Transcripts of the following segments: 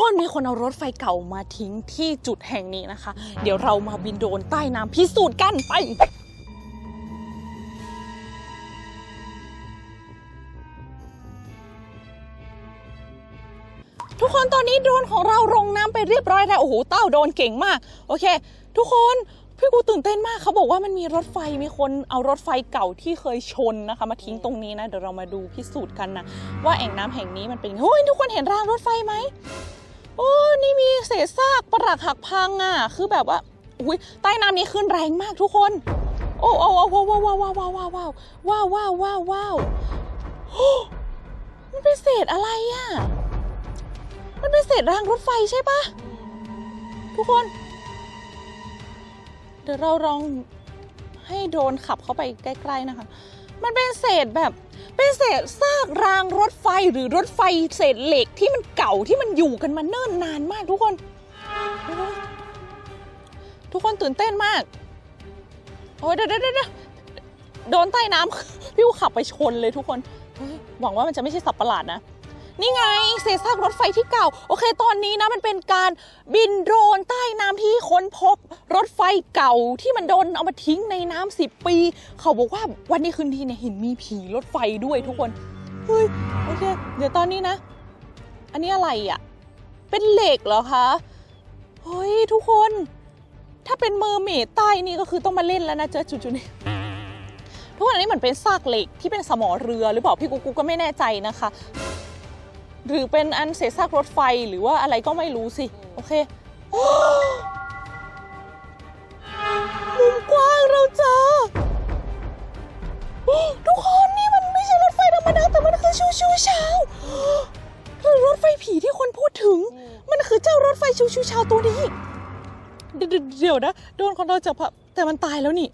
คนมีคนเอารถไฟเก่ามาทิ้งที่จุดแห่งนี้นะคะ เดี๋ยวเรามาบินโดรนใต้น้ำพิสูจน์กันไป ทุกคนตอนนี้โดรนของเราลงน้ำไปเรียบร้อยแล้วโอ้โหเต้าโดรนเก่งมาก โอเค ทุกคนพี่กูตื่นเต้นมากเขาบอกว่ามันมีรถไฟมีคนเอารถไฟเก่าที่เคยชนนะคะ มาทิ้งตรงนี้นะ เดี๋ยวเรามาดูพิสูจน์กันนะ ว่าแอ่งน้ำแห่งนี้มันเป็นยังไงเฮ้ยทุกคนเห็นรางรถไฟไหม โอ้นี่มีเศษซากปรักหักพังอะ คือแบบว่าอุ้ยใต้น้ำนี้ขึ้นแรงมากทุกคน โอ้โอ้โอ้ว้าวว้าวว้าวว้าวว้าวว้าวว้าวว้าวว้าวว้าวมันเป็นเศษอะไรอะ มันเป็นเศษรางรถไฟใช่ปะทุกคน เดี๋ยวเราลองให้โดนขับเข้าไปใกล้ ๆ นะคะ มันเป็นเศษแบบเป็นเศษซากรางรถไฟหรือรถไฟเศษเหล็กที่มันเก่าที่มันอยู่กันมาเนิ่นนานมากทุกคน ทุกคนตื่นเต้นมาก โอ้ยเดี๋ยวเดี๋ยวเดี๋ยวโดนใต้น้ำพี่อูขับไปชนเลยทุกคนหวังว่ามันจะไม่ใช่สับประหลาดนะ นี่ไงเศษซากรถไฟที่เก่า โอเค ตอนนี้นะมันเป็นการบินโดรนใต้น้ำที่ค้นพบรถไฟเก่าที่มันโดนเอามาทิ้งในน้ำสิบปี เขาบอกว่าวันนี้คืนดีเนี่ยเห็นมีผีรถไฟด้วยทุกคนเฮ้ยโอเค เดี๋ยวตอนนี้นะ อันนี้อะไรอะ เป็นเหล็กเหรอคะเฮ้ยทุกคน ถ้าเป็นเมอร์เมดใต้นี่ก็คือต้องมาเล่นแล้วนะเจอจุดๆนี้ทุกคนอันนี้เหมือนเป็นซากเหล็กที่เป็นสมอเรือหรือเปล่าพี่กุ๊กกุ๊กก็ไม่แน่ใจนะคะ หรือเป็นอันเศษซากรถไฟหรือว่าอะไรก็ไม่รู้สิ โอเคมุมกว้างเราเจอทุกคนนี่มันไม่ใช่รถไฟธรรมดาแต่มันคือชูชูชาวหรือรถไฟผีที่คนพูดถึง มันคือเจ้ารถไฟชูชูชาวตัวนี้เดี๋ยวเดี๋ยวนะโดนคนเราจับอะแต่มันตายแล้วนี่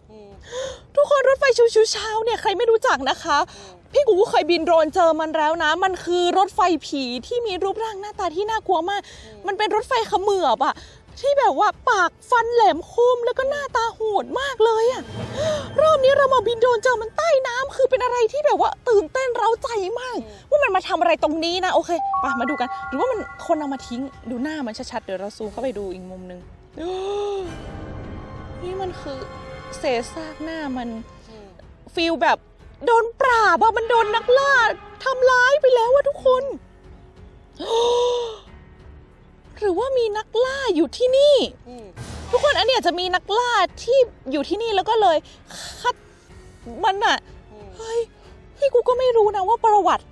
ทุกคนรถไฟชูชูเช้าเนี่ยใครไม่รู้จักนะคะ พี่กูเคยบินโดรนเจอมันแล้วนะ มันคือรถไฟผีที่มีรูปร่างหน้าตาที่น่ากลัวมาก มันเป็นรถไฟเขมือบอะที่แบบว่าปากฟันแหลมคมแล้วก็หน้าตาโหดมากเลยอะรอบนี้เรามาบินโดรนเจอมันใต้น้ำคือเป็นอะไรที่แบบว่าตื่นเต้นเร้าใจมาก ว่ามันมาทำอะไรตรงนี้นะโอเคไปมาดูกัน หรือว่ามันคนเอามาทิ้งดูหน้ามันชัดๆเดี๋ยวเราซูมเข้าไปดูอีกมุมหนึงนี่มันคือเศษซากหน้ามันฟีลแบบ โดนปราบอะมันโดนนักล่าทำร้ายไปแล้วอะทุกคน หรือว่ามีนักล่าอยู่ที่นี่ ทุกคนอันเนี้ยจะมีนักล่าที่อยู่ที่นี่แล้วก็เลยคัดมันอะเฮ้ยพี่กูก็ไม่รู้นะว่าประวัติ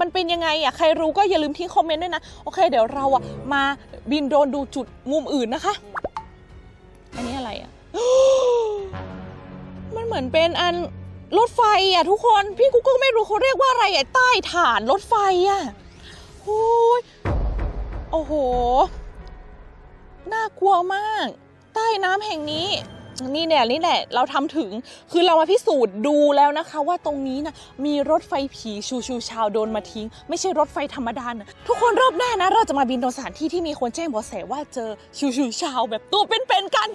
มันเป็นยังไงอะใครรู้ก็อย่าลืมทิ้งคอมเมนต์ด้วยนะ โอเค เดี๋ยวเราอะมาบินโดรนดูจุดมุมอื่นนะคะ อันนี้อะไรอะมันเหมือนเป็นอัน รถไฟอะทุกคนพี่กูก็ไม่รู้เขาเรียกว่าอะไรอะใต้ฐานรถไฟอะโอ้ยโอ้โห น่ากลัวมาก ใต้น้ำแห่งนี้ นี่เนี่ยนี่แหละ เราทำถึงคือเรามาพิสูจน์ดูแล้วนะคะ ว่าตรงนี้นะมีรถไฟผีชูชูชาวโดนมาทิ้ง ไม่ใช่รถไฟธรรมดานะทุกคนรอบหน้านะ เราจะมาบินตรงสถานที่ที่มีคนแจ้งเบาะแสว่าเจอชูชูชาวแบบตัวเป็นๆกัน